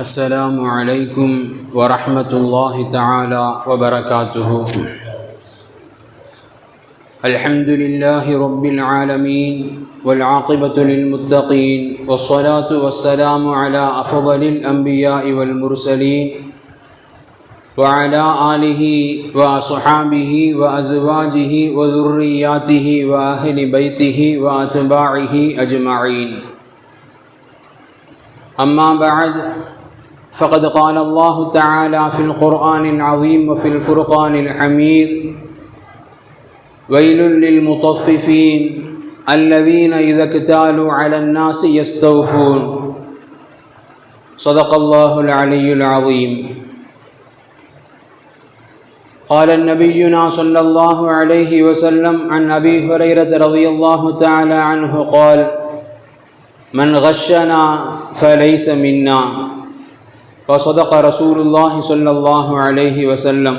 السلام عليكم ورحمة الله تعالى وبركاته. الحمد لله رب العالمين والعاقبة للمتقين والصلاة والسلام على أفضل الأنبياء والمرسلين وعلى آله وصحابه وأزواجه وذرياته وأهل بيته وأتباعه أجمعين. أما بعد فقد قال الله تعالى في القرآن العظيم وفي الفرقان الحميد ويل للمطففين الذين إذا اكتالوا على الناس يستوفون. صدق الله العلي العظيم. قال النبينا صلى الله عليه وسلم عن أبي هريرة رضي الله تعالى عنه قال من غشنا فليس منا. وصدق رسول الله صلى الله عليه وسلم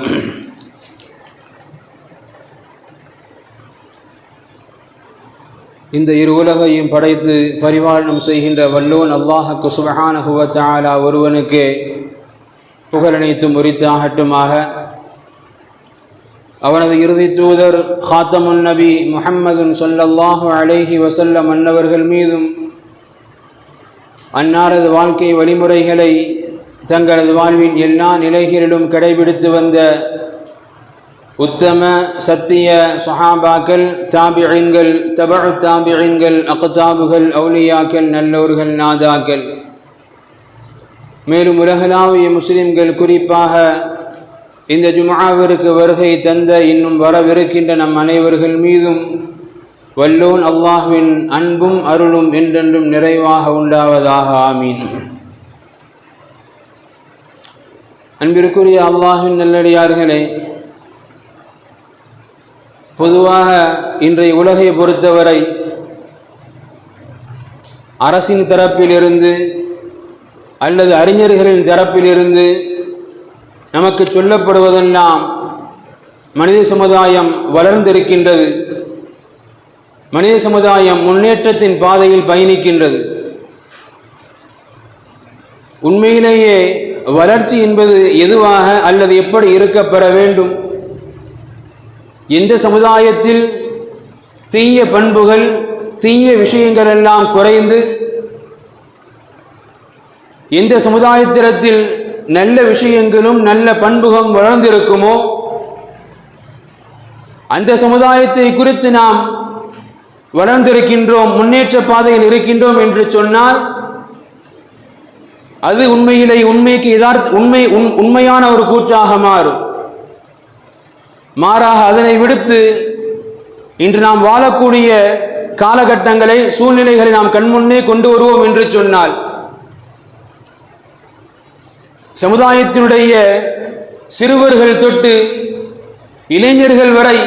இந்த இரு உலகையும் படைத்து பரிபாலனம் செய்கின்ற வல்லோன் அல்லாஹக்கு சுபஹானஹுவ தஆலா ஒருவனுக்கே புகழனைத்தும் உரித்தாகட்டுமாக அவனது இறுதி தூதர் ஹாத்தமுன் நபி முஹம்மதுன் சொல்லல்லாஹு அலைஹி வசல்லம் அன்னவர்கள் மீதும் அன்னாரது வாழ்க்கை வழிமுறைகளை தங்களது வாழ்வின் எல்லா நிலைகளிலும் கடைபிடித்து வந்த உத்தம சத்திய சஹாபாக்கள் தாபிழின்கள் தபழு தாபிழின்கள் அக்தாபுகள் அவுலியாக்கள் நல்லோர்கள் நாதாக்கள். மேலும் உலகளாவிய முஸ்லிம்கள் குறிப்பாக இந்த ஜுமாவிற்கு வருகை தந்த இன்னும் வரவிருக்கின்ற நம் அனைவர்கள் மீதும் வல்லோன் அல்லாஹ்வின் அன்பும் அருளும் என்றென்றும் நிறைவாக உண்டாவதாக. ஆமீன். அன்பிற்குரிய அல்லாஹின் நல்லடியார்களே பொதுவாக இன்றைய உலகை பொறுத்தவரை அரசின் தரப்பிலிருந்து அல்லது அறிஞர்களின் தரப்பிலிருந்து நமக்கு சொல்லப்படுவதெல்லாம் மனித சமுதாயம் வளர்ந்திருக்கின்றது. மனித சமுதாயம் முன்னேற்றத்தின் பாதையில் பயணிக்கின்றது. உண்மையிலேயே வளர்ச்சி என்பது எதுவாக அல்லது எப்படி இருக்கப்பெற வேண்டும்? எந்த சமுதாயத்தில் தீய பண்புகள் தீய விஷயங்கள் எல்லாம் குறைந்து எந்த சமுதாயத்திடத்தில் நல்ல விஷயங்களும் நல்ல பண்புகளும் வளர்ந்திருக்குமோ அந்த சமுதாயத்தை குறித்து நாம் வளர்ந்திருக்கின்றோம் முன்னேற்ற பாதையில் இருக்கின்றோம் என்று சொன்னால் அது உண்மையிலே உண்மைக்கு யதார்த்த உண்மை உண் உண்மையான ஒரு கூற்றாக மாறும். மாறாக அதனை விடுத்து இன்று நாம் வாழக்கூடிய காலகட்டங்களை சூழ்நிலைகளை நாம் கண்முன்னே கொண்டு வருவோம் என்று சொன்னால் சமுதாயத்தினுடைய சிறுவர்கள் தொட்டு இளைஞர்கள் வரை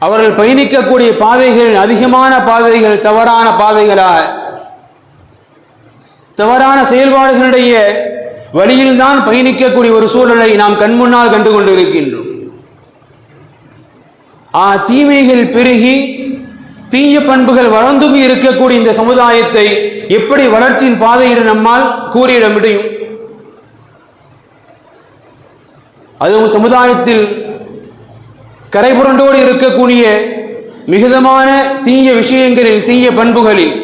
அவர்கள் பயணிக்கக்கூடிய பாதைகள் அதிகமான பாதைகள் தவறான பாதைகளாக தவறான செயல்பாடுகளுடைய வழியில்தான் பயணிக்கக்கூடிய ஒரு சூழலை நாம் கண்முன்னால் கண்டு கொண்டிருக்கின்றோம். ஆ தீமைகள் பெருகி தீய பண்புகள் வளர்ந்தும் இருக்கக்கூடிய இந்த சமுதாயத்தை எப்படி வளர்ச்சியின் பாதையில் நம்மால் கூறியிட முடியும்? அதுவும் சமுதாயத்தில் கரைபுரண்டோடு இருக்கக்கூடிய மிகுதமான தீய விஷயங்களில் தீய பண்புகளில்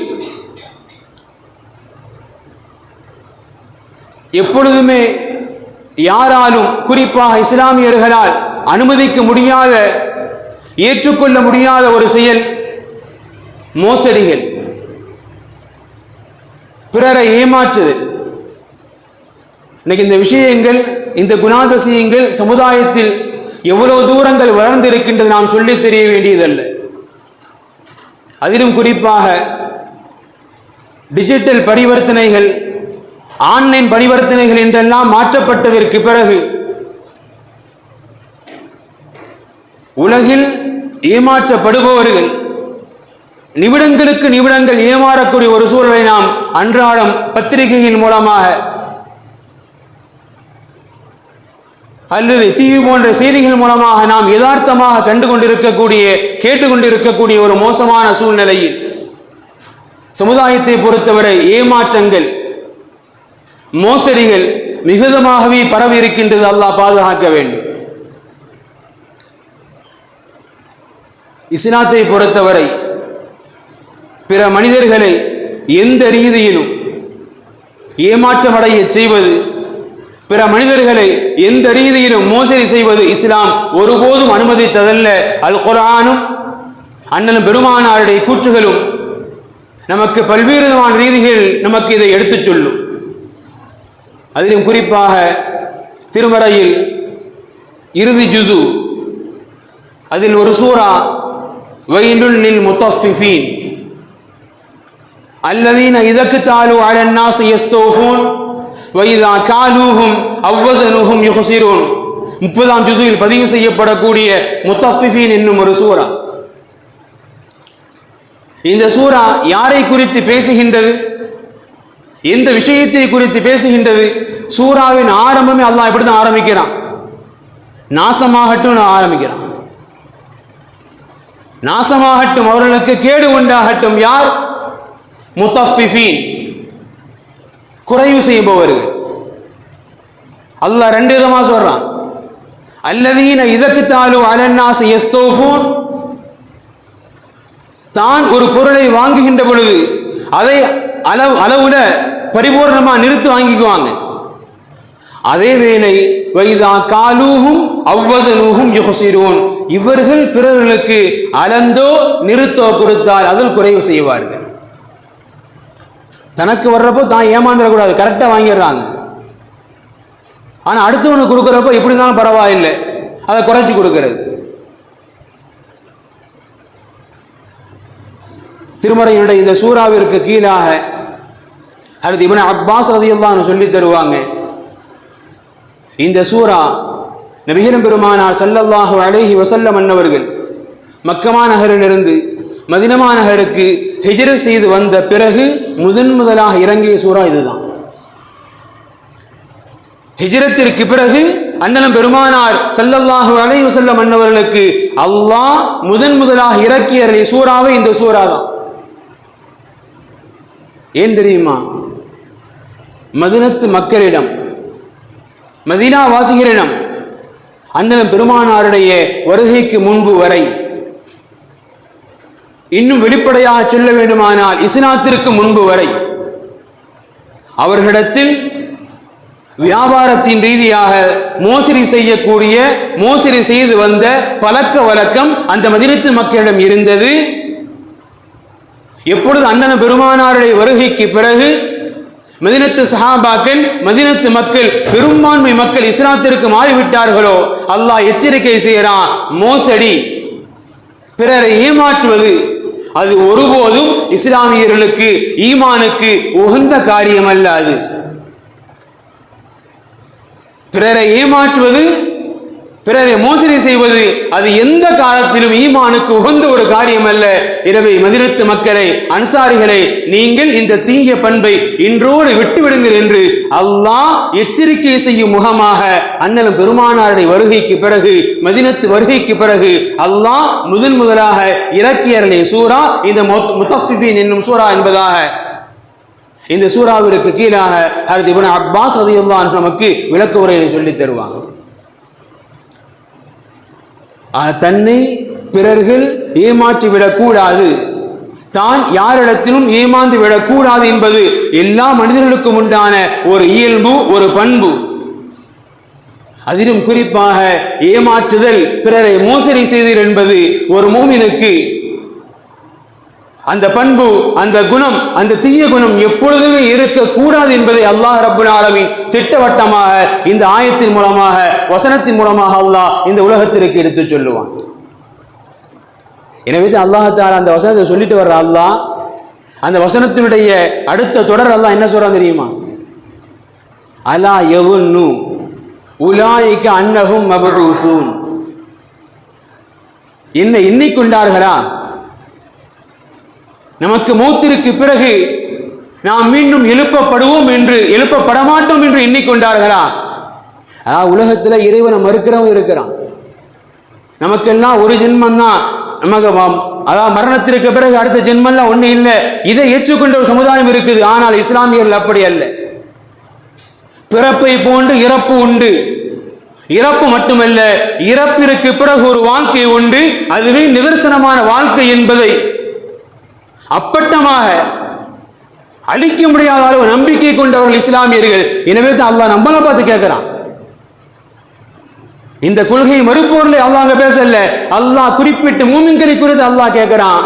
எப்பொழுதுமே யாராலும் குறிப்பாக இஸ்லாமியர்களால் அனுமதிக்க முடியாத ஏற்றுக்கொள்ள முடியாத ஒரு செயல் மோசடிகள். பிறரை ஏமாற்றுதல். இன்னைக்கு இந்த விஷயங்கள் இந்த குணாதிசயங்கள் சமுதாயத்தில் எவ்வளவு தூரங்கள் வளர்ந்திருக்கின்றது நாம் சொல்லி தெரிய வேண்டியதல்ல. அதிலும் குறிப்பாக டிஜிட்டல் பரிவர்த்தனைகள் ஆன்லைன் பரிவர்த்தனைகள் என்றெல்லாம் மாற்றப்பட்டதற்கு பிறகு உலகில் ஏமாற்றப்படுபவர்கள் நிமிடங்களுக்கு நிமிடங்கள் ஏமாறக்கூடிய ஒரு சூழலை நாம் அன்றாடம் பத்திரிகையின் மூலமாக அல்லது டிவி போன்ற செய்திகள் மூலமாக நாம் யதார்த்தமாக கண்டு கொண்டிருக்கக்கூடிய கேட்டுக்கொண்டிருக்கக்கூடிய ஒரு மோசமான சூழ்நிலையில் சமுதாயத்தை பொறுத்தவரை ஏமாற்றங்கள் மோசடிகள் மிகுதமாகவே பரவி இருக்கின்றது அல்லாஹ் பாதுகாக்க வேண்டும். இஸ்லாத்தை பொறுத்தவரை பிற மனிதர்களை எந்த ரீதியிலும் ஏமாற்றமடைய செய்வது பிற மனிதர்களை எந்த ரீதியிலும் மோசடி செய்வது இஸ்லாம் ஒருபோதும் அனுமதித்ததல்ல. அல் குரானும் அண்ணலும் பெருமானாருடைய கூற்றுகளும் நமக்கு பல்வேறு விதமான ரீதிகள் நமக்கு இதை எடுத்துச் சொல்லும். அதிலும் குறிப்பாக திருமறையில் இறுதி ஜுசு அதில் ஒரு சூரா வயிலுல் லில் முத்தஃபிஃபீன் الذين إذا اكتالوا على الناس يستوفون وإذا كالوهم أو وزنوهم يخسرون முப்பதாம் ஜுசுவில் பதிவு செய்யப்படக்கூடிய முத்தஃபிஃபீன் என்னும் ஒரு சூரா இந்த சூரா யாரை குறித்து பேசுகின்றது எந்த விஷயத்தை குறித்து பேசுகின்றது? சூராவின் ஆரம்பமே அல்லாஹ் இப்படி தான் ஆரம்பிக்கிறான். நாசமாகட்டும் நான் ஆரம்பிக்கிறான். நாசமாகட்டும் அவர்களுக்கு கேடு உண்டாகட்டும் யார்? முத்தஃபிஃபீன். குறைவு செய்பவர்கள் அல்லாஹ் ரெண்டு விதமா சொல்றான். அல்லதீன இதற்கு தாலு அலன்னாஸ் எஸ்தோஃபூன். தான் ஒரு பொருளை வாங்குகின்ற பொழுது அதை அளவு அளவுல பரிபூர்ணமா நிறுத்து வாங்கிக்குவாங்க. அதே வேளை வைதா காலூகும் அவ்வசனூகும் யுகசிரோன் இவர்கள் பிறர்களுக்கு அளந்தோ நிறுத்தோ கொடுத்தால் அதில் குறைவு செய்வார்கள். தனக்கு வர்றப்போ தான் ஏமாந்துடக்கூடாது கரெக்டாக வாங்கிடுறாங்க. ஆனால் அடுத்தவனுக்கு கொடுக்குறப்போ இப்படி இருந்தாலும் பரவாயில்லை. அதை குறைச்சி கொடுக்கறது. திருமறையினுடைய இந்த சூறாவிற்கு கீழாக அடுத்து இவனை அப்பாஸ் ரதியுல்லான்னு சொல்லி தருவாங்க. இந்த சூரா நபிகரம் பெருமானார் சல்லல்லாஹு அலேஹி வசல்லம் அன்னவர்கள் மக்கமா நகரிலிருந்து மதினமா நகருக்கு ஹிஜர செய்து வந்த பிறகு முதன் முதலாக இறங்கிய சூறா இதுதான். ஹிஜரத்திற்கு பிறகு அண்ணலம் பெருமானார் சல்லல்லாஹு அலைஹி வஸல்லம் அன்னவர்களுக்கு அல்லாஹ் முதன் முதலாக இறக்கிய சூறாவே இந்த சூறா தான் ஏன் தெரியுமா? மதினத்து மக்களிடம் மதினா வாசிகளிடம் அண்ணன் பெருமானாருடைய வருகைக்கு முன்பு வரை இன்னும் வெளிப்படையாக சொல்ல வேண்டுமானால் இஸ்லாத்திற்கு முன்பு வரை அவர்களிடத்தில் வியாபாரத்தின் ரீதியாக மோசடி செய்யக்கூடிய மோசடி செய்து வந்த பழக்க வழக்கம் அந்த மதினத்து மக்களிடம் இருந்தது. எப்பொழுது அண்ணன பெருமானாருடைய வருகைக்கு பிறகு மதினத்து சஹாபாக்கள் மதினத்து மக்கள் பெரும்பான்மை மக்கள் இஸ்லாத்திற்கு மாறிவிட்டார்களோ அல்லாஹ் எச்சரிக்கை செய்கிறான் மோசடி. பிறரை ஏமாற்றுவது அது ஒருபோதும் இஸ்லாமியர்களுக்கு ஈமானுக்கு உகந்த காரியம் அல்ல அது பிறரை ஏமாற்றுவது பிறரை மோசடி செய்வது அது எந்த காலத்திலும் ஈமானுக்கு உகந்த ஒரு காரியம் அல்ல இரவை மதினத்து மக்களை அன்சாரிகளை நீங்கள் இந்த தீய பண்பை இன்றோடு விட்டுவிடுங்கள் என்று அல்லாஹ் எச்சரிக்கை செய்யும் முகமாக அண்ணலும் பெருமானாருடைய வருகைக்கு பிறகு மதினத்து வருகைக்கு பிறகு அல்லாஹ் முதன் முதலாக இலக்கியர்களை சூரா இந்த முத்தஃபிஃபின் என்னும் சூரா என்பதாக இந்த சூறாவிற்கு கீழாக ஹரத் இபன் அப்பாஸ் ரதியுல்லா நமக்கு விளக்கு உரையை சொல்லி தருவாங்க. தன்னை பிறர்கள் ஏமாற்றி விடக்கூடாது தான் யாரிடத்திலும் ஏமாந்து விடக்கூடாது என்பது எல்லா மனிதர்களுக்கும் உண்டான ஒரு இயல்பு ஒரு பண்பு. அதிலும் குறிப்பாக ஏமாற்றுதல் பிறரை மோசடி செய்தல் என்பது ஒரு மூமினுக்கு அந்த பண்பு அந்த குணம் அந்த தீய குணம் எப்பொழுதுமே இருக்கக்கூடாது என்பதை அல்லாஹ் ரப்புல் ஆலமின் திட்டவட்டமாக இந்த ஆயத்தின் மூலமாக வசனத்தின் மூலமாக அல்லாஹ் இந்த உலகத்திற்கு எடுத்துச் சொல்லுவான். எனவே தான் அல்லாஹால அந்த வசனத்தை சொல்லிட்டு வர்ற அல்லாஹ் அந்த வசனத்தினுடைய அடுத்த தொடர் அல்லாஹ் என்ன சொல்றான் தெரியுமா? அலா யவுன்னு உலாய்க்க அன்னகும் மபூசூன் என்ன எண்ணிக்கொண்டார்களா? நமக்கு மூத்திற்கு பிறகு நாம் மீண்டும் எழுப்பப்படுவோம் என்று எழுப்பப்பட மாட்டோம் என்று எண்ணிக்கொண்டார்களா? அதாவது உலகத்தில் இறைவனை மறுக்கிறவன் இருக்கிறான். நமக்கெல்லாம் ஒரு ஜென்மம் தான் நமக்கு அதாவது மரணத்திற்கு பிறகு அடுத்த ஜென்மெல்லாம் ஒன்றும் இல்லை. இதை ஏற்றுக்கொண்ட ஒரு சமுதாயம் இருக்குது. ஆனால் இஸ்லாமியர்கள் அப்படி அல்ல. பிறப்பை போன்று இறப்பு உண்டு. இறப்பு மட்டுமல்ல இறப்பிற்கு பிறகு ஒரு வாழ்க்கை உண்டு. அதுவே நிதர்சனமான வாழ்க்கை என்பதை அப்பட்டமாக அழிக்க முடியாத அளவு நம்பிக்கை கொண்டவர்கள் இஸ்லாமியர்கள். எனவே தான் அல்லாஹ் நம்மளை பார்த்து கேட்கிறான். இந்த கொள்கையை மறுப்போர்ல அல்லாஹ் அங்க பேசல. அல்லாஹ் குறிப்பிட்டு மூமின்களை குறித்து அல்லாஹ் கேட்கிறான்.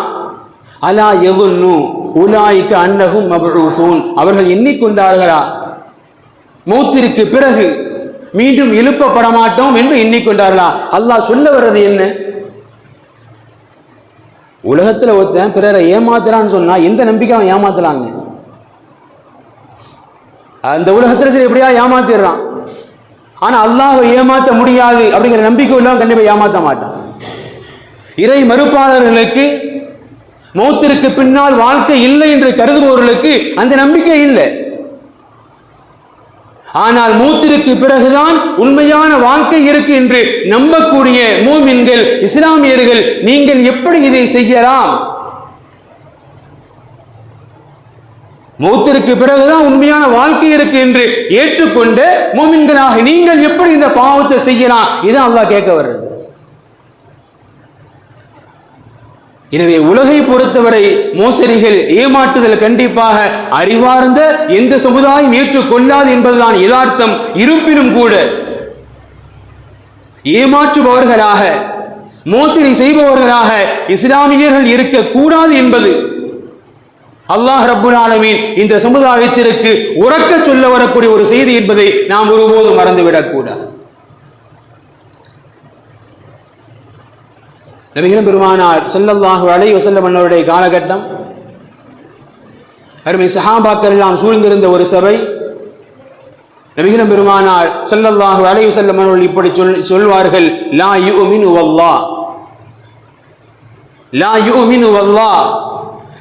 அலா எவ்வளவு உலாய்க்கு அன்னகும் மபூசூன் அவர்கள் எண்ணிக்கொண்டார்களா? மூத்திற்கு பிறகு மீண்டும் எழுப்பப்பட மாட்டோம் என்று எண்ணிக்கொண்டார்களா? அல்லாஹ் சொல்ல வர்றது என்ன? உலகத்துல ஒருத்தன் பிறரை ஏமாத்துறான்னு சொன்னால் எந்த நம்பிக்கை அவன் ஏமாத்தலாங்க அந்த உலகத்தில் சரி எப்படியா ஏமாத்திடுறான்? ஆனா அல்லாஹை ஏமாத்த முடியாது அப்படிங்கிற நம்பிக்கை உள்ளவன் கண்டிப்பாக ஏமாற்ற மாட்டான். இறை மறுப்பாளர்களுக்கு மௌத்திற்கு பின்னால் வாழ்க்கை இல்லை என்று கருதுபவர்களுக்கு அந்த நம்பிக்கை இல்லை. ஆனால் மூத்திற்கு பிறகுதான் உண்மையான வாழ்க்கை இருக்கு என்று நம்பக்கூடிய மூமின்கள் இஸ்லாமியர்கள் நீங்கள் எப்படி இதை செய்யலாம்? மூத்திற்கு பிறகுதான் உண்மையான வாழ்க்கை இருக்கு என்று ஏற்றுக்கொண்டு மூமின்களாக நீங்கள் எப்படி இந்த பாவத்தை செய்யலாம்? இதான் அல்லாஹ் கேட்க வர்றது. எனவே உலகை பொறுத்தவரை மோசடிகள் ஏமாற்றுதல் கண்டிப்பாக அறிவார்ந்த எந்த சமுதாயம் ஏற்றுக்கொள்ளாது என்பதுதான் யதார்த்தம். இருப்பினும் கூட ஏமாற்றுபவர்களாக மோசடி செய்பவர்களாக இஸ்லாமியர்கள் இருக்கக்கூடாது என்பது அல்லாஹ் ரபுல் ஆலமீன் இந்த சமுதாயத்திற்கு உறக்க சொல்ல வரக்கூடிய ஒரு செய்தி என்பதை நாம் ஒருபோதும் மறந்துவிடக்கூடாது. நபிகளும் பெருமானார் ஸல்லல்லாஹு அலை வஸல்லம் அன்னவருடைய காலகட்டம். அருமை சஹாபாக்கள் எல்லாம் சூழ்ந்திருந்த ஒரு சபை. நபிகளும் பெருமானார் செல்லல்லாஹு அலை வஸல்லம் அவர்கள் இப்படி சொல் சொல்வார்கள் லா யுமினு வல்லா லா யுமினு வல்லா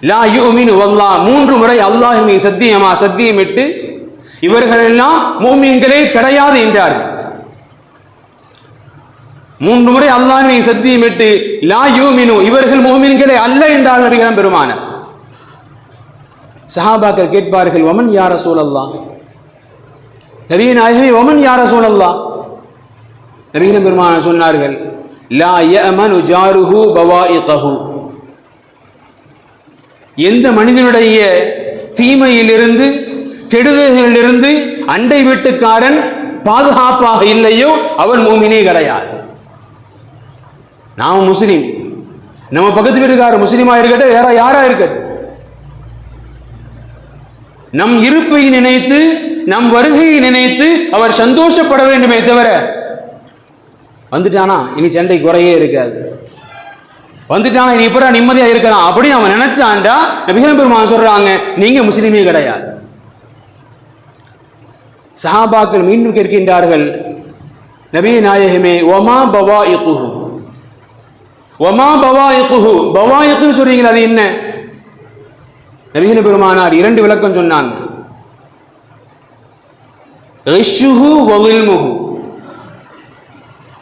லா யுமினு வல்லா மூன்று முறை அல்லாஹ் சத்தியமா சத்தியமிட்டு இவர்கள் எல்லாம் மூமின்களே கிடையாது என்றார்கள். மூன்று முறை அல்லாஹ்வை சத்தியமிட்டு லா யூமினு இவர்கள் மூமின்களே அல்ல என்றால் நபிகளும் பெருமானார். சஹாபாக்கள் கேட்பார்கள் வமன் யார சூழல்லா நவீன நாயகமே வமன் யார சூழல்லா நவீன பெருமானார் சொன்னார்கள் லா யமனு ஜாருஹு பவாயிகஹு எந்த மனிதனுடைய தீமையிலிருந்து கெடுதலிலிருந்து அண்டை வீட்டுக்காரன் பாதுகாப்பாக இல்லையோ அவன் மூமினே கிடையாது. நாம் முஸ்லீம். நம்ம பக்கத்து வீட்டுக்காரர் முஸ்லீமா இருக்கட்டும் வேற யாரா இருக்கட்டும். நம் இருப்பை நினைத்து நம் வருகையை நினைத்து அவர் சந்தோஷப்பட வேண்டுமே தவிர வந்துட்டானா இனி சண்டை குறையே இருக்காது. வந்துட்டானா இனி இப்ப நிம்மதியாக இருக்கலாம்? அப்படி அவன் நினைச்சாண்டா நபிகள் பெருமான் சொல்றாங்க நீங்க முஸ்லீமே கிடையாது. சஹாபாக்கள் மீண்டும் கேட்கின்றார்கள் நபி நாயகமே ஒமா பவா இக்குஹு ஒமா பவாயிக்குஹு பவாயிக்குன்னு சொல்றீங்களா அது என்ன? நபிகள் பெருமானார் இரண்டு விளக்கம் சொன்னாங்க.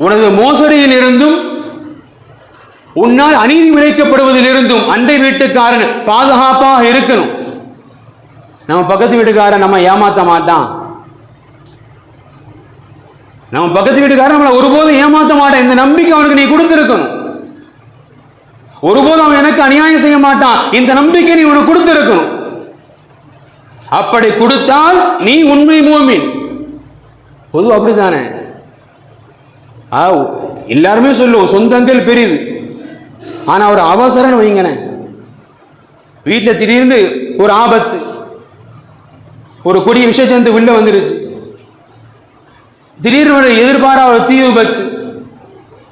உனது மோசடியில் இருந்தும் உன்னால் அநீதி விளைக்கப்படுவதிலிருந்தும் அண்டை வீட்டுக்காரன் பாதுகாப்பாக இருக்கணும். நம்ம பக்கத்து வீட்டுக்காரன் நம்ம ஏமாத்த மாட்டான். நம்ம பக்கத்து வீட்டுக்காரன் நம்மளை ஒருபோதும் ஏமாத்த மாட்டான். இந்த நம்பிக்கை அவனுக்கு நீ கொடுத்துருக்கணும். ஒருபோதும் அவன் எனக்கு அநியாயம் செய்ய மாட்டான். இந்த நம்பிக்கை நீ உனக்கு கொடுத்திருக்கணும் அப்படி கொடுத்தால் நீ உண்மை மூமின். பொதுவாக அப்படித்தானே? ஆ, எல்லாருமே சொல்லுவோம் சொந்தங்கள் பெரிது. ஆனால் ஒரு அவசரம் வைங்கண்ணே வீட்டில் திடீர்னு ஒரு ஆபத்து ஒரு கொடிய விஷஜந்து உள்ள வந்துருச்சு. திடீர்னு ஒரு எதிர்பாராத ஒரு தீ விபத்து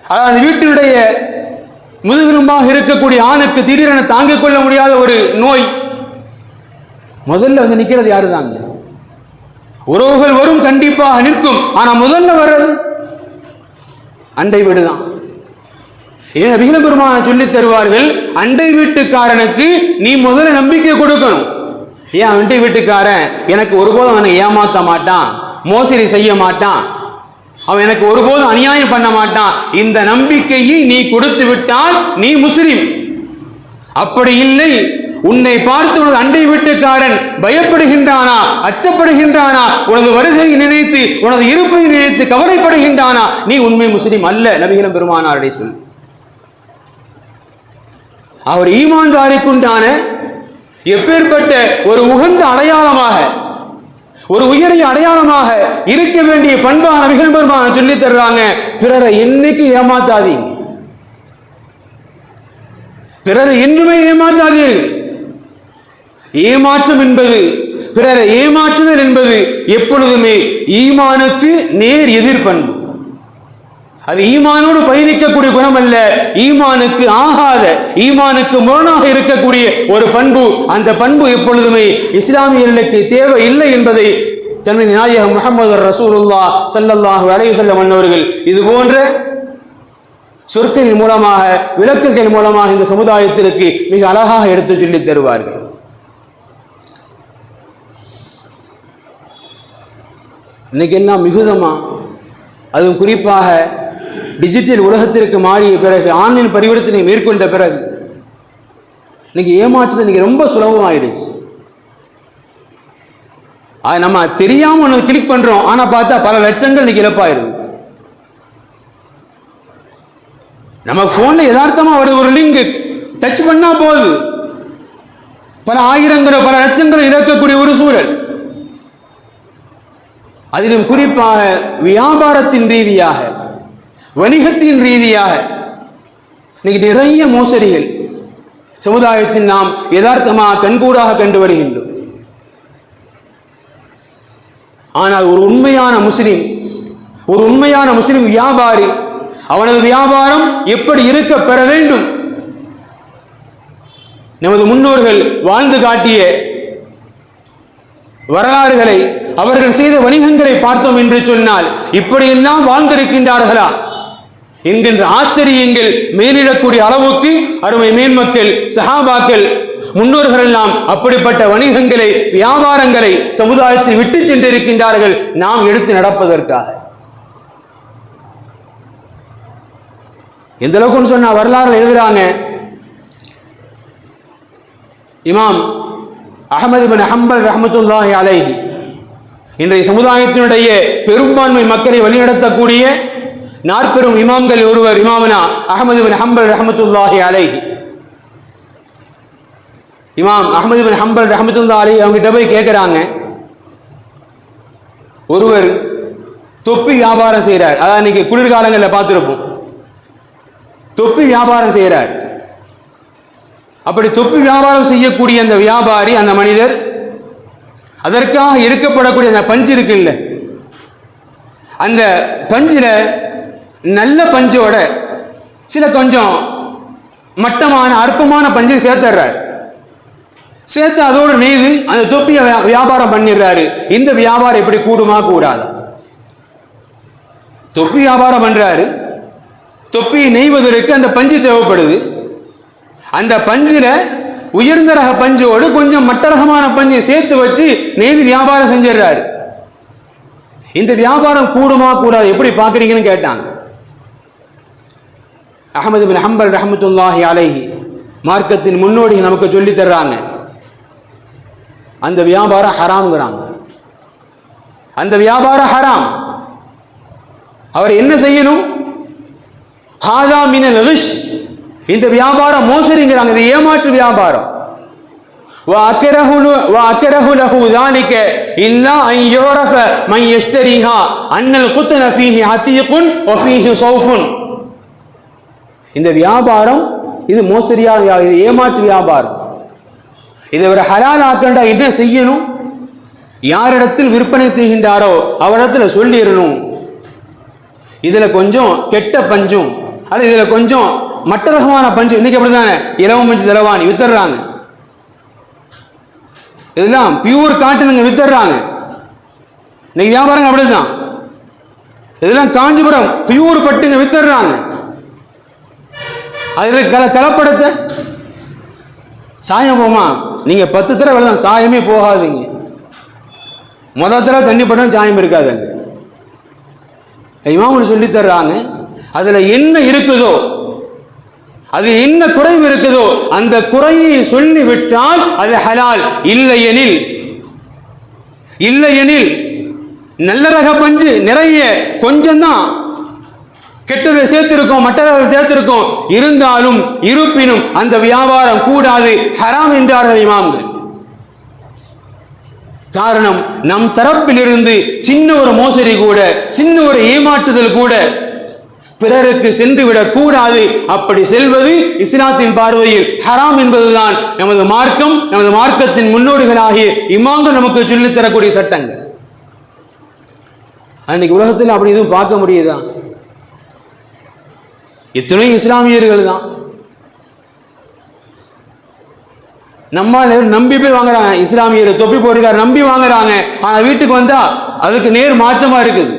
அதாவது அந்த வீட்டினுடைய முதுகெலும்பாக இருக்கக்கூடிய ஆணுக்கு திடீரென தாங்கிக் கொள்ள முடியாத ஒரு நோய். முதல்ல வந்து நிற்கிறது யாரு தாங்க உறவுகள் வரும் கண்டிப்பாக நிற்கும். ஆனால் முதல்ல வர்றது அண்டை வீடுதான். ஏன் நபிகள் பெருமான சொல்லித் தருவார்கள் அண்டை வீட்டுக்காரனுக்கு நீ முதல்ல நம்பிக்கை கொடுக்கணும். ஏன் அண்டை வீட்டுக்காரன் எனக்கு ஒருபோதும் அவனை ஏமாற்ற மாட்டான் மோசடி செய்ய மாட்டான் அவன் எனக்கு ஒருபோதும் அநியாயம் பண்ண மாட்டான். இந்த நம்பிக்கையை நீ கொடுத்து விட்டால் நீ முஸ்லிம். அப்படி இல்லை உன்னை பார்த்து உனது அண்டை வீட்டுக்காரன் பயப்படுகின்றானா அச்சப்படுகின்றானா உனது வருகையை நினைத்து உனது இருப்பை நினைத்து கவலைப்படுகின்றானா நீ உண்மை முஸ்லிம் அல்ல நபிகளும் பெருமானாருடைய சொல். அவர் ஈமான்தாரிக்குண்டான எப்பேற்பட்ட ஒரு உகந்த அடையாளமாக ஒரு உயிரை அடையாளமாக இருக்க வேண்டிய பண்பான மிக பெருமான சொல்லி தர்றாங்க. பிறரை என்னைக்கு ஏமாத்தாதீங்க பிறரை என்றுமே ஏமாற்றாதீர்கள் ஏமாற்றம் என்பது பிறரை ஏமாற்றுதல் என்பது எப்பொழுதுமே ஈமானுக்கு நேர் எதிர்பண்பு அது ஈமானோடு பயணிக்கக்கூடிய குணம் அல்ல ஈமானுக்கு ஆகாத ஈமானுக்கு முரணாக இருக்கக்கூடிய ஒரு பண்பு அந்த பண்பு எப்பொழுதுமே இஸ்லாமியர்களுக்கு தேவை இல்லை என்பதை தன்மை நாயகம் முகமது ரசூலுல்லா சல்லல்லாஹு அலைஹி செல்ல அன்னவர்கள் இது போன்ற சொற்களின் மூலமாக விளக்குகள் மூலமாக இந்த சமுதாயத்திற்கு மிக அழகாக எடுத்து சொல்லித் தருவார்கள். இன்னைக்கு எல்லாம் மிகுதமா? அதுவும் குறிப்பாக டிஜிட்டல் உலகத்திற்கு மாறிய பிறகு ஆன்லைன் பரிவர்த்தனை மேற்கொண்ட பிறகு இன்னைக்கு ஏமாற்றுறது இன்னைக்கு ரொம்ப சுலபமாயிடுச்சு. அது நம்ம தெரியாம ஒன்று கிளிக் பண்றோம் ஆனா பார்த்தா பல லட்சங்கள் இன்னைக்கு இழப்பாயிருது நம்ம போன்ல யதார்த்தமாக வருது ஒரு லிங்க் டச் பண்ணா போகுது பல ஆயிரங்களோ பல லட்சங்களோ இழக்கக்கூடிய ஒரு சூழல். அதிலும் குறிப்பாக வியாபாரத்தின் ரீதியாக வணிகத்தின் ரீதியாக இன்னைக்கு நிறைய மோசடிகள் சமுதாயத்தில் நாம் யதார்த்தமாக கண்கூடாக கண்டு வருகின்றோம். ஆனால் ஒரு உண்மையான முஸ்லிம் ஒரு உண்மையான முஸ்லிம் வியாபாரி அவனது வியாபாரம் எப்படி இருக்க பெற வேண்டும்? நமது முன்னோர்கள் வாழ்ந்து காட்டிய வரலாறுகளை அவர்கள் செய்த வணிகங்களை பார்த்தோம் என்று சொன்னால் இப்படியெல்லாம் வாழ்ந்திருக்கின்றார்களா? என்கின்ற ஆச்சரியங்கள் மேலிடக்கூடிய அளவுக்கு அருமை மேன்மக்கள் சஹாபாக்கள் முன்னோர்கள் எல்லாம் அப்படிப்பட்ட வணிகங்களை வியாபாரங்களை சமுதாயத்தில் விட்டு சென்றிருக்கின்றார்கள். நாம் எடுத்து நடப்பதற்காக. எந்த அளவுக்குன்னு சொன்னா வரலாறு எழுதுறாங்க. இமாம் அகமது பின் ஹம்பல் ரஹமத்துல்லாஹி அலைஹி. இன்றைய சமுதாயத்தினுடைய பெரும்பான்மை மக்களை வழிநடத்தக்கூடிய நாற்பெரும் இமாம்கள் ஒருவர் இமாமனா அகமது பின் ஹம்பல் ரஹமத்துல்லாஹி அலை இமாம் அகமது பின் ஹம்பல் ரஹமத்துல்லா அலை அவங்ககிட்ட போய் கேட்குறாங்க ஒருவர் தொப்பி வியாபாரம் செய்கிறார் அதான் இன்னைக்கு குளிர்காலங்களில் பார்த்துருப்போம். தொப்பி வியாபாரம் செய்கிறார் அப்படி தொப்பி வியாபாரம் செய்யக்கூடிய அந்த வியாபாரி அந்த மனிதர் அதற்காக இருக்கப்படக்கூடிய அந்த பஞ்சு இருக்குல்ல. அந்த பஞ்சில் நல்ல பஞ்சோட சில கொஞ்சம் மட்டமான அற்பமான பஞ்சை சேர்த்துறார். சேர்த்து அதோடு நெய்து அந்த தொப்பியை வியா- வியாபாரம் பண்ணிடுறாரு. இந்த வியாபாரம் எப்படி கூடுமா கூடாதா? தொப்பி வியாபாரம் பண்றாரு. தொப்பியை நெய்வதற்கு அந்த பஞ்சு தேவைப்படுது. அந்த பஞ்சில் உயர்ந்த ரக பஞ்சோடு கொஞ்சம் மட்ட ரகமான பஞ்சை சேர்த்து வச்சு நெய்து வியாபாரம் செஞ்சிடுறாரு. இந்த வியாபாரம் கூடுமா கூடாது? எப்படி பார்க்குறீங்கன்னு கேட்டாங்க. அகமது பின் ஹம்பல் ரஹமத்துல்லாஹி அலைஹி மார்க்கத்தின் முன்னோடி நமக்கு சொல்லி தர்றாங்க அந்த வியாபாரம் ஹராம்ங்கிறாங்க அந்த வியாபாரம் ஹராம் அவர் என்ன செய்யணும் ஹாதா மினல் ரிஷ் இந்த வியாபாரம் மோசடிங்கிறாங்க இது ஏமாற்று வியாபாரம் وأكره وأكره له ذلك إلا أن يعرف من يشتريها أن القطن فيه عتيق وفيه صوف இந்த வியாபாரம் இது மோசடியாக இது ஏமாற்று வியாபாரம். இதை ஒரு ஹலால் ஆக்கண்டா என்ன செய்யணும்? யாரிடத்தில் விற்பனை செய்கின்றாரோ அவரிடத்துல சொல்லிடணும். இதில் கொஞ்சம் கெட்ட பஞ்சும் அல்லது இதில் கொஞ்சம் மற்ற ரகமான பஞ்சு இன்னைக்கு அப்படி தானே இளவு பஞ்சு தலவாணி வித்துடுறாங்க. இதெல்லாம் பியூர் காட்டனுங்க வித்துடுறாங்க. இன்னைக்கு வியாபாரம் அப்படிதான். இதெல்லாம் காஞ்சிபுரம் பியூர் பட்டுங்க வித்துடுறாங்க. அதில் கல கலப்படத்தை. சாயம் போமா? நீங்கள் பத்து தடவை வெள்ளம் சாயமே போகாதீங்க. முதல் தடவை தண்ணி படம் சாயம் இருக்காது அங்கே. இமாம் சொல்லி தர்றாங்க அதில் என்ன இருக்குதோ அது என்ன குறைவு இருக்குதோ அந்த குறையை சொல்லிவிட்டால் அது ஹலால். இல்லையெனில் இல்லையெனில் நல்ல ரக பஞ்சு நிறைய கொஞ்சம்தான். கெட்டதை சேர்த்திருக்கோம் மற்றதை சேர்த்திருக்கோம். இருந்தாலும் இருப்பினும் அந்த வியாபாரம் கூடாது. ஹராம் என்றார்கள் இமாம்கள். காரணம் நம் தரப்பிலிருந்து சின்ன ஒரு மோசடி கூட சின்ன ஒரு ஏமாற்றுதல் கூட பிறருக்கு சென்றுவிடக் கூடாது. அப்படி செல்வது இஸ்லாத்தின் பார்வையில் ஹராம் என்பதுதான் நமது மார்க்கம் நமது மார்க்கத்தின் முன்னோடிகளாகிய இமாம்கள் நமக்கு சொல்லித் தரக்கூடிய சட்டங்கள். அன்னைக்கு உலகத்தில் அப்படி எதுவும் பார்க்க முடியுதா? எத்தனையும் இஸ்லாமியர்கள் தான் நம்ம நம்பி போய் வாங்குறாங்க இஸ்லாமியர் தொப்பி போட்டிருக்காரு நம்பி வாங்குறாங்க. ஆனா வீட்டுக்கு வந்தா அதுக்கு நேர் மாற்றமா இருக்குது.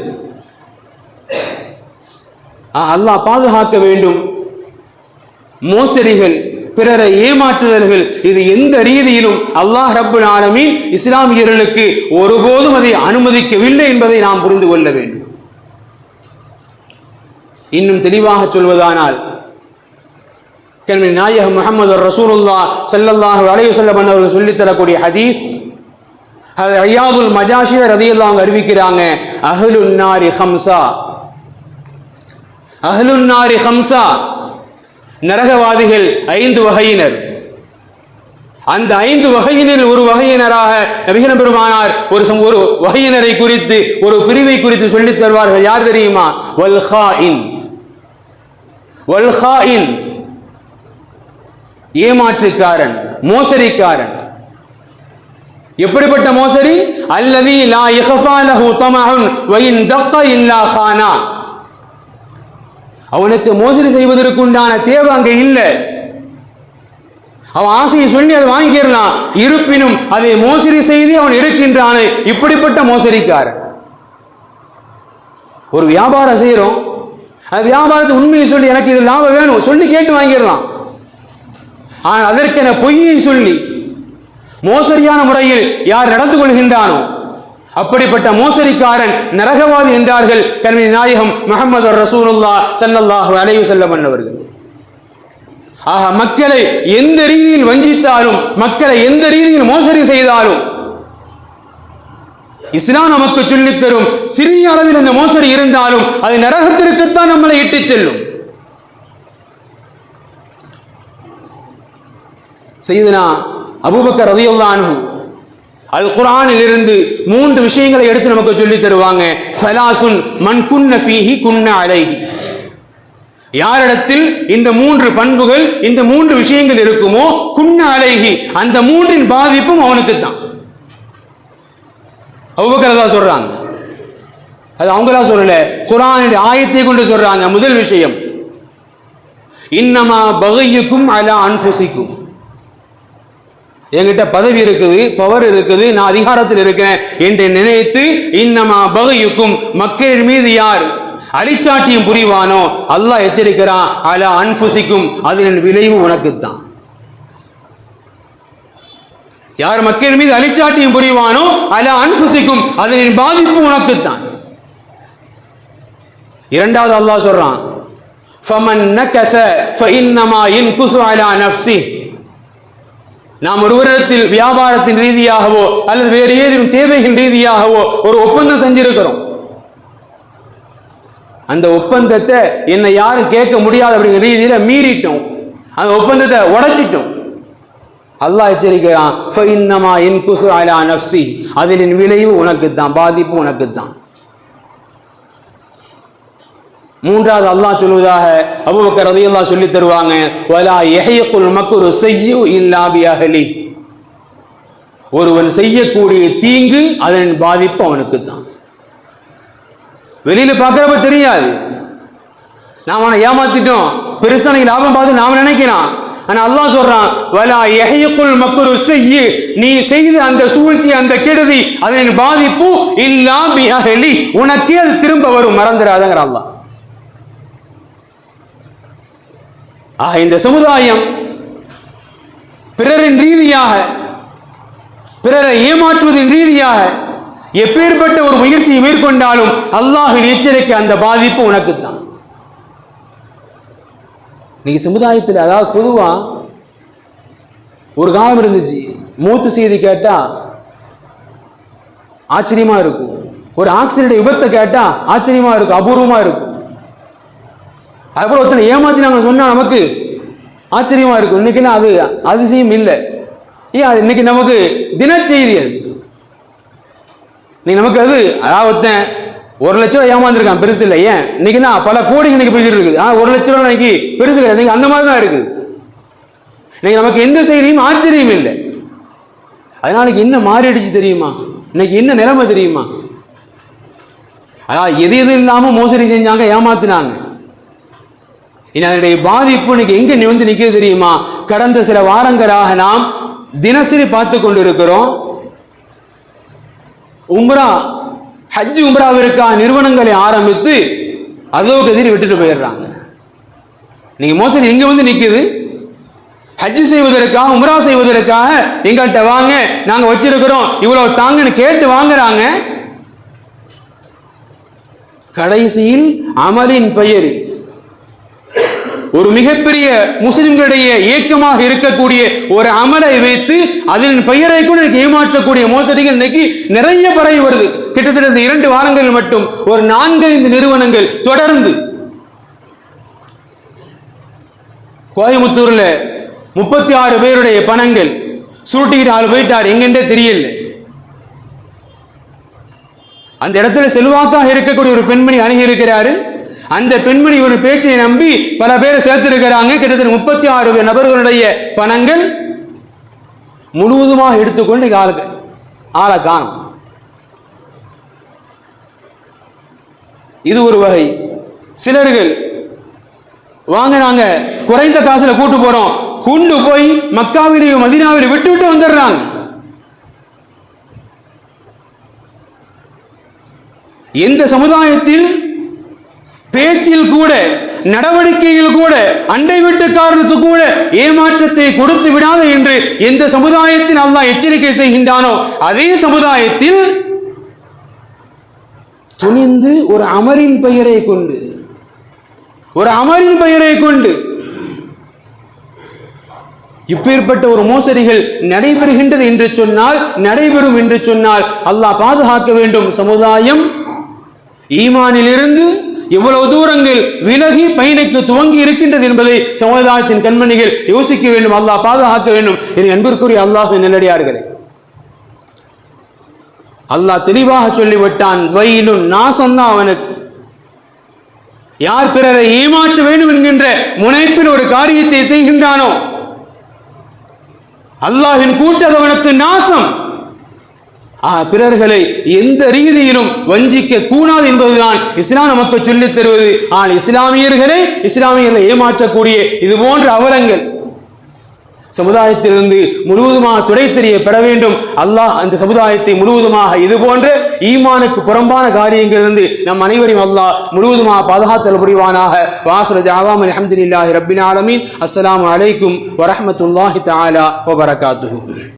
அல்லாஹ் பாதுகாக்க வேண்டும். மோசடிகள் பிறரை ஏமாற்றுதல்கள் இது எந்த ரீதியிலும் அல்லாஹ் ரபுல் ஆலமீன் இஸ்லாமியர்களுக்கு ஒருபோதும் அதை அனுமதிக்கவில்லை என்பதை நாம் புரிந்து கொள்ள வேண்டும். இன்னும் தெளிவாக சொல்வதானால் கல்வி நாயகம் முகமது ரசூலுல்லா செல்லல்லாஹ் வளைவு வஸல்லம் அவர்கள் சொல்லித் தரக்கூடிய ஹதீஸ் அது ஐயாதுல் மஜாஷிய ரதியல்லாஹு அவங்க அறிவிக்கிறாங்க அஹ்லுன் ஹம்சா அஹ்லுன் ஹம்சா நரகவாதிகள் ஐந்து வகையினர். அந்த ஐந்து வகையினில் ஒரு வகையினராக நபிகன பெருமானார் ஒரு ஒரு வகையினரை குறித்து ஒரு பிரிவை குறித்து சொல்லித் தருவார்கள். யார் தெரியுமா? வல்ஹா இன் வல்ஹாஇன் ஏமாற்றுக்காரன் மோசடிக்காரன். எப்படிப்பட்ட மோசடி? அல்லதி லா யஹஃபா லஹு தமஹுன் வ இன் தக்க இல்லா ஹானா. அவனுக்கு மோசடி செய்வதற்குண்டான தேவை அங்கே இல்லை. அவன் ஆசையை சொல்லி அதை வாங்கிடலாம். இருப்பினும் அதை மோசடி செய்து அவன் எடுக்கின்றானே இப்படிப்பட்ட மோசடிக்காரன். ஒரு வியாபாரம் செய்கிறோம் அது வியாபாரத்தை உண்மையை சொல்லி எனக்கு இது லாபம் வேணும். சொல்லி கேட்டு வாங்கிடலாம். ஆனால் அதற்கென பொய்யை சொல்லி மோசடியான முறையில் யார் நடந்து கொள்கின்றானோ அப்படிப்பட்ட மோசடிக்காரன் நரகவாதி என்றார்கள் கல்வி நாயகம் முகமது ரசூலுல்லா சல்லல்லாஹு அலைஹி செல்ல அவர்கள். ஆக மக்களை எந்த ரீதியில் வஞ்சித்தாலும் மக்களை எந்த ரீதியில் மோசடி செய்தாலும் இஸ்லாம் நமக்கு சொல்லித்தரும். சிறிய அளவில் இந்த மோசடி இருந்தாலும் அது நரகத்திற்குத்தான் நம்மளை இட்டு செல்லும். செய்தனா அபூபக்கர் ரலியல்லாஹு அல் குரானில் இருந்து மூன்று விஷயங்களை எடுத்து நமக்கு சொல்லி தருவாங்க. சலாசுன் மன் குன்ன ஃபீஹி குன்ன அலைஹி. யாரிடத்தில் இந்த மூன்று பண்புகள் இந்த மூன்று விஷயங்கள் இருக்குமோ குன்ன அலைஹி. அந்த மூன்றின் பாதிப்பும் அவனுக்கு தான் அவ்வக்கரதா சொல்கிறாங்க சொல்றாங்க. அது அவங்களா சொல்லல. குரானுடைய ஆயத்தை கொண்டு சொல்றாங்க. முதல் விஷயம் இன்னமா பகையுக்கும் அலா அன்ஃபுசிக்கும். என்கிட்ட பதவி இருக்குது பவர் இருக்குது நான் அதிகாரத்தில் இருக்கிறேன் என்று நினைத்து இன்னமா பகையுக்கும். மக்கள் மீது யார் அழிச்சாட்டியும் புரிவானோ? அல்லாஹ் எச்சரிக்கிறான் அலா அன்புசிக்கும் அதன் விளைவு உனக்குத்தான். யார் மக்கள் மீது அலிச்சாட்டியம் புரிவானோ அல்ல அன்புசிக்கும் அதனின் பாதிப்பு உனக்குத்தான். இரண்டாவது அல்லாஹ் சொல்றான் ஃபமன் நகஸ ஃபஇன்னமா யன்குசு அலா நஃப்சி நாம் ஒருவரிடத்தில் வியாபாரத்தின் ரீதியாகவோ அல்லது வேறு ஏதேனும் தேவைகள் ரீதியாகவோ ஒரு ஒப்பந்தம் செஞ்சிருக்கிறோம். அந்த ஒப்பந்தத்தை என்னை யாரும் கேட்க முடியாது அப்படிங்கிற ரீதியில மீறிட்டோம். அந்த ஒப்பந்தத்தை உடைச்சிட்டோம். அல்லாஹ் எச்சரிக்கிறான் ஃபஇன்னமா அதனின் விளைவு உனக்கு தான் பாதிப்பு உனக்கு தான் மூன்றாவது அல்லாஹ் சொல்வதாக அபூபக்கர் ரலியல்லாஹு சொல்லி தருவாங்க வலா யஹிகுல் மக்குரு செய்யு இல்லாபி அகலி ஒருவன் செய்யக்கூடிய தீங்கு அதன் பாதிப்பு அவனுக்கு தான் வெளியில பார்க்கறப்ப தெரியாது. நாம அவனை ஏமாத்திட்டோம். பெருசா நீ லாபம் பார்த்து நாம நினைக்கிறான் ஆனா அல்லாஹ் சொல்றான் வலா யஹிகுல் மக்குரு செய்யு நீ செய்த அந்த சூழ்ச்சி அந்த கெடுதி அதன் பாதிப்பு இல்லா பி அகலி உனக்கே அது திரும்ப வரும் மறந்துடாதங்கிற அல்லாஹ். ஆக இந்த சமுதாயம் பிறரின் ரீதியாக பிறரை ஏமாற்றுவதின் ரீதியாக எப்பேற்பட்ட ஒரு முயற்சியை மேற்கொண்டாலும் அல்லாஹின் எச்சரிக்கை அந்த பாதிப்பு உனக்குத்தான். இன்னைக்கு சமுதாயத்தில் அதாவது பொதுவாக ஒரு காலம் இருந்துச்சு. மூத்து செய்தி கேட்டால் ஆச்சரியமா இருக்கும். ஒரு ஆக்சிடென்ட் விபத்தை கேட்டால் ஆச்சரியமா இருக்கும் அபூர்வமா இருக்கும். அதுபோல ஒருத்தனை ஏமாத்தினாங்க சொன்னா நமக்கு ஆச்சரியமா இருக்கும். இன்னைக்குன்னா அது அதிசயம் இல்லை. ஏன் அது இன்னைக்கு நமக்கு தினச்செய்தி அது? இன்னைக்கு நமக்கு அது அதாவது ஒருத்தன் ஒரு லட்ச ஏமாந்துருக்கான் பெருசு இல்லை. ஏன்? இன்னைக்குன்னா பல கோடி இன்னைக்கு போய்கிட்டு இருக்குது. ஆ ஒரு லட்ச ரூபா இன்னைக்கு பெருசு இல்லை இன்னைக்கு அந்த மாதிரி தான் இருக்குது இன்னைக்கு நமக்கு எந்த செய்தியும் ஆச்சரியம் இல்லை. அதனால என்ன மாறிடுச்சு தெரியுமா? இன்னைக்கு என்ன நிலைமை தெரியுமா? அதாவது எது எது இல்லாமல் மோசடி செஞ்சாங்க ஏமாத்தினாங்க. இனி அதனுடைய பாதிப்பு இன்னைக்கு எங்க வந்து நிற்கிறது தெரியுமா? கடந்த சில வாரங்களாக நாம் தினசரி பார்த்து கொண்டு இருக்கிறோம் உம்ரா ஹஜ் உம்ராவிற்கான நிறுவனங்களை ஆரம்பித்து அதோக்கு எதிரி விட்டுட்டு போயிடுறாங்க. நீங்க மோசடி எங்க வந்து நிற்குது ஹஜ் செய்வதற்காக உம்ரா செய்வதற்காக எங்கள்கிட்ட வாங்க நாங்க வச்சிருக்கிறோம் இவ்வளவு தாங்கன்னு கேட்டு வாங்குறாங்க. கடைசியில் அமலின் பெயர் ஒரு மிகப்பெரிய முஸ்லிம்களுடைய இயக்கமாக இருக்கக்கூடிய ஒரு அமலை வைத்து அதன் பெயரை கூட ஏமாற்றக்கூடிய மோசடிகள் இன்னைக்கு நிறைய பரவி வருது. கிட்டத்தட்ட இரண்டு வாரங்கள் மட்டும் ஒரு நான்கைந்து நிறுவனங்கள் தொடர்ந்து கோயம்புத்தூர்ல முப்பத்தி ஆறு பேருடைய பணங்கள் சுருட்டிக்கிட்டு ஆள் போயிட்டார். எங்கென்றே தெரியல. அந்த இடத்துல செல்வாக்காக இருக்கக்கூடிய ஒரு பெண்மணி அணுகி இருக்கிறாரு. அந்த பெண்மணி ஒரு பேச்சை நம்பி பல பேரை சேர்த்திருக்கிறாங்க. கிட்டத்தட்ட முப்பத்தி ஆறு நபர்களுடைய பணங்கள் முழுவதுமாக எடுத்துக்கொண்டு ஆளுக்கு ஆளை காணும். இது ஒரு வகை. சிலர்கள் வாங்க நாங்க குறைந்த காசுல கூட்டு போறோம். கொண்டு போய் மக்காவிலையும் மதினாவிலையும் விட்டு விட்டு வந்துடுறாங்க. எந்த சமுதாயத்தில் பேச்சில் கூட நடவடிக்கையில் கூட அண்டை வீட்டுக்காரனுக்கு கூட ஏமாற்றத்தை கொடுத்து விடாது என்று எந்த சமுதாயத்தில் அல்லாஹ் எச்சரிக்கை செய்கின்றானோ அதே சமுதாயத்தில் துணிந்து ஒரு அமரின் பெயரை கொண்டு ஒரு அமரின் பெயரை கொண்டு இப்பேற்பட்ட ஒரு மோசடிகள் நடைபெறுகின்றது என்று சொன்னால் நடைபெறும் என்று சொன்னால் அல்லாஹ் பாதுகாக்க வேண்டும். சமுதாயம் ஈமானிலிருந்து எவ்வளவு தூரங்கள் விலகி பயணித்து துவங்கி இருக்கின்றது என்பதை சமுதாயத்தின் கண்மணிகள் யோசிக்க வேண்டும் அல்லாஹ் பாதுகாக்க வேண்டும் என் அன்பிற்குரிய அல்லாஹ் நிலடியார்களே அல்லாஹ் தெளிவாக சொல்லிவிட்டான் வயிலும் நாசம்தான் அவனுக்கு. யார் பிறரை ஏமாற்ற வேண்டும் என்கின்ற முனைப்பில் ஒரு காரியத்தை செய்கின்றானோ? அல்லாஹின் கூட்டதவனுக்கு நாசம். பிறர்களை எந்த ரீதியிலும் வஞ்சிக்க கூடாது என்பதுதான் இஸ்லாம் நமக்கு சொல்லித் தருவது. ஆனால் இஸ்லாமியர்களை இஸ்லாமியர்களை ஏமாற்றக்கூடிய இது போன்ற அவலங்கள் சமுதாயத்திலிருந்து முழுவதுமாக துடை தெரிய பெற வேண்டும். அல்லாஹ் அந்த சமுதாயத்தை முழுவதுமாக இது போன்ற ஈமானுக்கு புறம்பான காரியங்களிலிருந்து நம் அனைவரையும் அல்லாஹ் முழுவதுமாக பாதுகாத்தல் புரிவானாக. வாசுர ஜாவாம் அலமதுல்லாஹி ரப்பின் ஆலமீன். அஸ்லாம் அலைக்கும் வரமத்துல்லாஹி தாலா ஒபரகாத்து